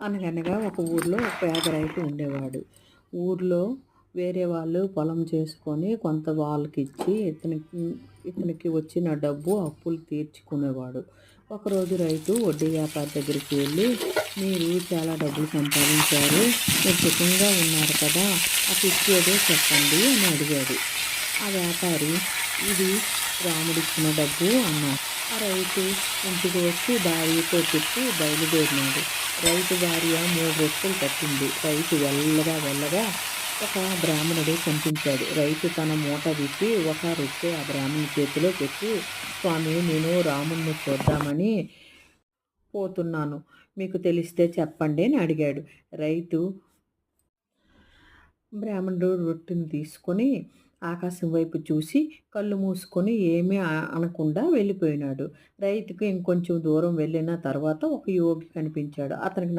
అనగనగా ఒక ఊర్లో ఒక పేదరైతు ఉండేవాడు. ఊర్లో వేరే వాళ్ళు పొలం చేసుకొని కొంత వాళ్ళకి ఇచ్చి ఇతనికి ఇతనికి వచ్చిన డబ్బు అప్పులు తీర్చుకునేవాడు. ఒకరోజు రైతు వడ్డీ వ్యాపారి దగ్గరికి వెళ్ళి మీరు చాలా డబ్బులు సంపాదించారు మీరు సుఖంగా ఉన్నారు కదా అది ఇచ్చేదో చెప్పండి అని అడిగాడు. ఆ వ్యాపారి ఇది రాముడిచ్చిన డబ్బు అన్నాడు. ఆ రైతు ఇంటికి వచ్చి భార్యతో చెప్పి బయలుదేరినాడు. రైతు భార్య మూడు రొట్టెలు కట్టింది. రైతు వెళ్ళగా వెళ్ళగా ఒక బ్రాహ్మణుడు కనిపించాడు. రైతు తన మూట విప్పి ఒక రొట్టె ఆ బ్రాహ్మణుడి చేతిలో పెట్టి స్వామి నేను రాముణ్ణి చూద్దామని పోతున్నాను. మీకు తెలిస్తే చెప్పండి అని అడిగాడు. రైతు బ్రాహ్మణుడు రొట్టెని తీసుకొని ఆకాశం వైపు చూసి కళ్ళు మూసుకొని ఏమీ అనకుండా వెళ్ళిపోయినాడు. రైతుకు ఇంకొంచెం దూరం వెళ్ళిన తర్వాత ఒక యోగి కనిపించాడు. అతనికి